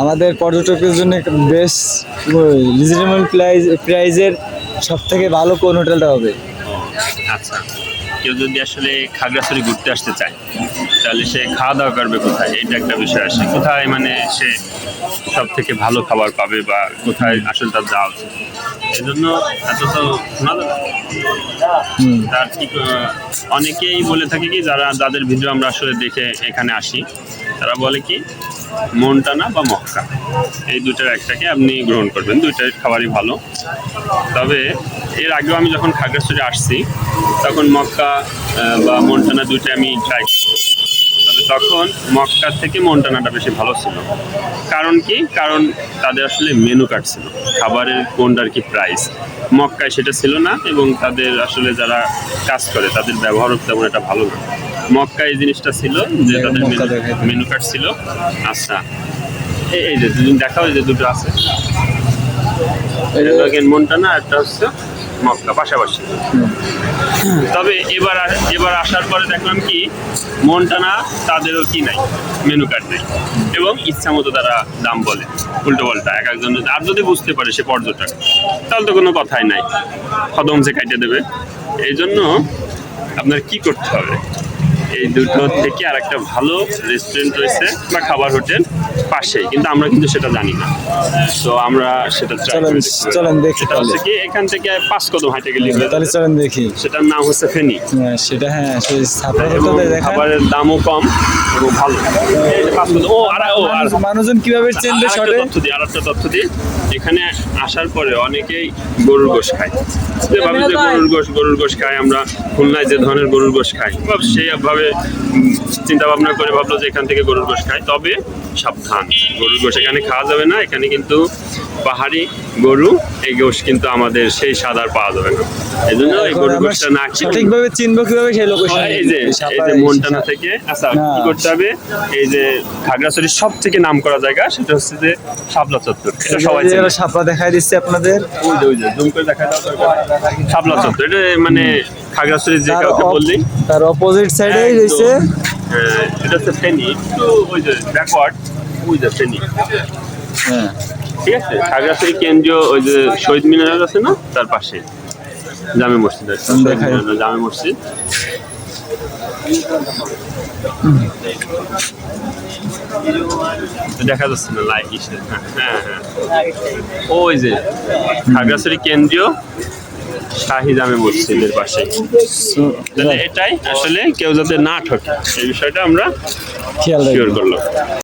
আমাদের পর্যটকের জন্য বেশ রিজনেবল প্রাইস প্রাইজের সব থেকে ভালো কোন হোটেলটা হবে? আচ্ছা কেউ যদি আসলে খাগড়াছড়ি ঘুরতে আসতে চায়, তাহলে সে খাওয়া দাওয়া করবে কোথায়? এটা একটা বিষয় আসে। কোথায় মানে সে সব থেকে ভালো খাবার পাবে বা কোথায় আসলে তার যাওয়া উচিত? এই জন্য এত তো শোনা যাবে তার ঠিক অনেকেই বলে থাকে কি যারা যাদের ভিডিও আমরা আসলে দেখে এখানে আসি তারা বলে কি মনটানা বা মক্কা। এই দুটার একটাকে আপনি গ্রহণ করবেন দুইটার খাবারই ভালো। তবে এর আগেও আমি যখন খাগড়াছড়ি আসছি তখন মক্কা বা মনটানা দুইটা আমি ট্রাই তখন মক্কার থেকে মনটানাটা বেশি ভালো ছিল। কারণ কি? কারণ তাদের আসলে মেনু কার্ড ছিল। খাবারের কোনটার কি প্রাইস মক্কায় সেটা ছিল না এবং তাদের আসলে যারা কাজ করে তাদের ব্যবহারও তেমন একটা ভালো না। মক্কায় এই জিনিসটা ছিল যে তাদের মক্কা। মেনু কার্ড ছিল। আচ্ছা। এই- যে দেখাও এই যে দুটো আছে। মনটানা একটা হচ্ছে মক্কা পাশাপাশি। তবে এবার এবার আসার পরে দেখলাম কি মনটানা তাদেরও কি নাই মেনু কার্ড নেই। এবং ইচ্ছা মতো তারা দাম বলে, উল্টো পাল্টা, এক একজন আর যদি বুঝতে পারে সে পর্যটক, তাহলে তো কোনো কথাই নাই। কদম যে কাটিয়ে দেবে। এই জন্য আপনার কি করতে হবে? এই দুটো থেকে আর একটা ভালো রেস্টুরেন্ট রয়েছে বা খাবার হোটেল পাশেই কিন্তু আমরা কিন্তু সেটা জানি না। তো আমরা সেটা চলেন দেখি সেটা হচ্ছে কি এখান থেকে পাঁচ কদম হাঁটে গেলে তাহলে চলেন দেখি। সেটার নাম হচ্ছে ফেনি। হ্যাঁ, সেটা হ্যাঁ সেই খাবারের দামও কম এবং ভালো। পাঁচ কদম- ও আর ও আর। মানুষজন কীভাবে চেনবে শর্টে তথ্য দিই আরেকটা তথ্য দিই। এখানে আসার পরে অনেকেই গরুর গোশ খায়। যে ভাবে যে গরুর গোশ গরুর গোশ খায় আমরা খুলনায় যে ধরনের গরুর গোশ খাই বা সেইভাবে চিন্তা ভাবনা করে ভাবলো যে এখান থেকে গরুর গোশ খায় তবে সাবধান, গরুর গোশ এখানে খাওয়া যাবে না, এখানে কিন্তু পাহাড়ি গরু এই গোশ কিন্তু আমাদের সেই স্বাদ আর পাওয়া যাবে না। এই জন্য এই গরু গোশটা না খেয়ে সঠিকভাবে চিনবো কীভাবে সেই লোকেশন এই যে এই যে মনটানা থেকে আচ্ছা কি করতে হবে? এই যে খাগড়াছড়ির সব থেকে নাম করা জায়গা সেটা হচ্ছে যে শাপলা চত্বর। এটা সবাই চেনে সাপড়া দেখাই দিচ্ছে আপনাদের। ওই যে ওই যে জুম করে দেখা দাও। শাপলা চত্বর এটা মানে খাগড়াছড়ির যে কাউকে বললেই তার অপোজিট সাইডে একদম। রয়েছে। হ্যাঁ, এটা হচ্ছে ফেনি একটু ওই যে ব্যাকওয়ার্ড ওই যে ফেনি। হ্যাঁ। ঠিক আছে? খাগড়াছড়ি কেন্দ্রীয় ওই যে শহীদ মিনার আছে না? তার পাশে। জামে মসজিদ আছে। জামে মসজিদ। দেখা যাচ্ছে না ইসে হ্যাঁ হ্যাঁ ওই যে খাগড়াছড়ি কেন্দ্রীয় শাহি জামে মসজিদের পাশে। তাহলে এটাই। আসলে কেউ যাতে না ঠকে এই বিষয়টা আমরা খেয়াল করলাম।